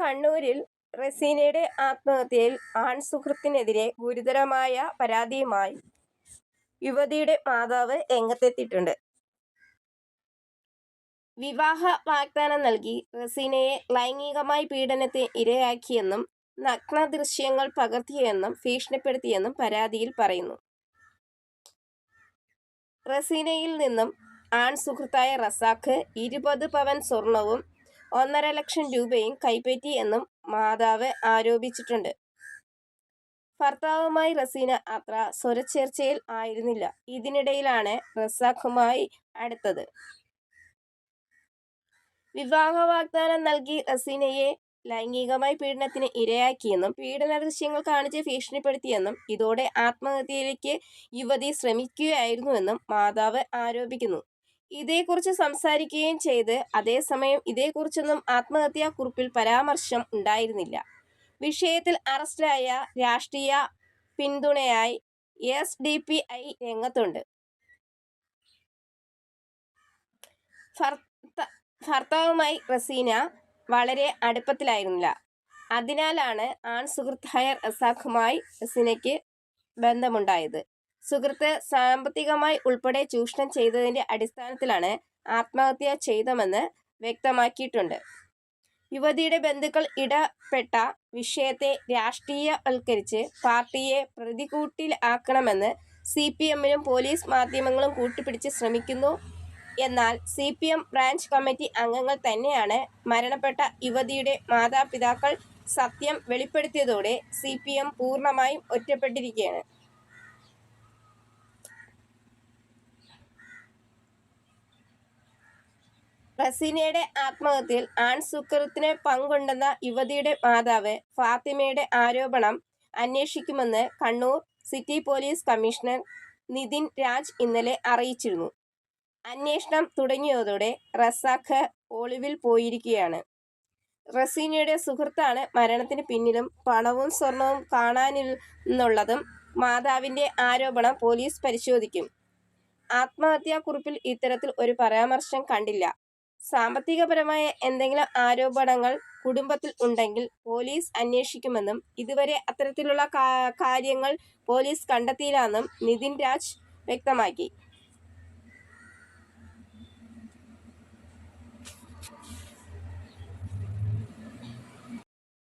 കണ്ണൂരിൽ റസീനയുടെ ആത്മഹത്യയിൽ ആൺസുഹൃത്തിനെതിരെ ഗുരുതരമായ പരാതിയുമായി യുവതിയുടെ മാതാവ് രംഗത്തെത്തിയിട്ടുണ്ട്. വിവാഹ വാഗ്ദാനം നൽകി റസീനയെ ലൈംഗികമായി പീഡനത്തെ ഇരയാക്കിയെന്നും നഗ്ന ദൃശ്യങ്ങൾ പകർത്തിയെന്നും ഭീഷണിപ്പെടുത്തിയെന്നും പരാതിയിൽ പറയുന്നു. റസീനയിൽ നിന്നും ആൺ സുഹൃത്തായ റസാഖ് ഇരുപത് പവൻ സ്വർണവും ഒന്നര ലക്ഷം രൂപയും കൈപ്പറ്റി എന്നും മാതാവ് ആരോപിച്ചിട്ടുണ്ട്. ഭർത്താവുമായി റസീന അത്ര സ്വരച്ചേർച്ചയിൽ ആയിരുന്നില്ല. ഇതിനിടയിലാണ് റസാഖുമായി അടുത്തത്. വിവാഹ വാഗ്ദാനം നൽകി റസീനയെ ലൈംഗികമായി പീഡനത്തിന് ഇരയാക്കിയെന്നും പീഡന ദൃശ്യങ്ങൾ കാണിച്ച് ഭീഷണിപ്പെടുത്തിയെന്നും ഇതോടെ ആത്മഹത്യയിലേക്ക് യുവതി ശ്രമിക്കുകയായിരുന്നുവെന്നും മാതാവ് ആരോപിക്കുന്നു. ഇതേക്കുറിച്ച് സംസാരിക്കുകയും ചെയ്ത് അതേസമയം ഇതേക്കുറിച്ചൊന്നും ആത്മഹത്യാക്കുറിപ്പിൽ പരാമർശം ഉണ്ടായിരുന്നില്ല. വിഷയത്തിൽ അറസ്റ്റിലായ രാഷ്ട്രീയ പിന്തുണയായി എസ്. ഡി. പി. ഐ രംഗത്തുണ്ട്. ഭർത്താവുമായി റസീന വളരെ അടുപ്പത്തിലായിരുന്നില്ല. അതിനാലാണ് ആൺ സുഹൃത്തായ റസാഖുമായി റസീനയ്ക്ക് ബന്ധമുണ്ടായത്. സുഹൃത്ത് സാമ്പത്തികമായി ഉൾപ്പെടെ ചൂഷണം ചെയ്തതിന്റെ അടിസ്ഥാനത്തിലാണ് ആത്മഹത്യ ചെയ്തമെന്ന് വ്യക്തമാക്കിയിട്ടുണ്ട്. യുവതിയുടെ ബന്ധുക്കൾ ഇടപെട്ട വിഷയത്തെ രാഷ്ട്രീയവൽക്കരിച്ച് പാർട്ടിയെ പ്രതികൂട്ടിലാക്കണമെന്ന് സി പി എമ്മിലും പോലീസ് മാധ്യമങ്ങളും കൂട്ടുപിടിച്ച് ശ്രമിക്കുന്നു. എന്നാൽ C P M branch committee അംഗങ്ങൾ തന്നെയാണ് മരണപ്പെട്ട യുവതിയുടെ മാതാപിതാക്കൾ സത്യം വെളിപ്പെടുത്തിയതോടെ സി പി എം പൂർണമായും ഒറ്റപ്പെട്ടിരിക്കുകയാണ്. റസീനയുടെ ആത്മഹത്യയിൽ ആൺസുഹൃത്തിന് പങ്കുണ്ടെന്ന യുവതിയുടെ മാതാവ് ഫാത്തിമയുടെ ആരോപണം അന്വേഷിക്കുമെന്ന് Kannur city police commissioner Nithin Raj ഇന്നലെ അറിയിച്ചിരുന്നു. അന്വേഷണം തുടങ്ങിയതോടെ റസാഖ് ഒളിവിൽ പോയിരിക്കുകയാണ്. റസീനയുടെ സുഹൃത്താണ് മരണത്തിന് പിന്നിലും പണവും സ്വർണവും കാണാനില്ലെന്നുള്ളതും മാതാവിന്റെ ആരോപണം പോലീസ് പരിശോധിക്കും. ആത്മഹത്യാക്കുറിപ്പിൽ ഇത്തരത്തിൽ ഒരു പരാമർശം കണ്ടില്ല. സാമ്പത്തികപരമായ എന്തെങ്കിലും ആരോപണങ്ങൾ കുടുംബത്തിൽ ഉണ്ടെങ്കിൽ പോലീസ് അന്വേഷിക്കുമെന്നും ഇതുവരെ അത്തരത്തിലുള്ള കാര്യങ്ങൾ പോലീസ് കണ്ടെത്തിയില്ലെന്നും നിതിൻ രാജ് വ്യക്തമാക്കി.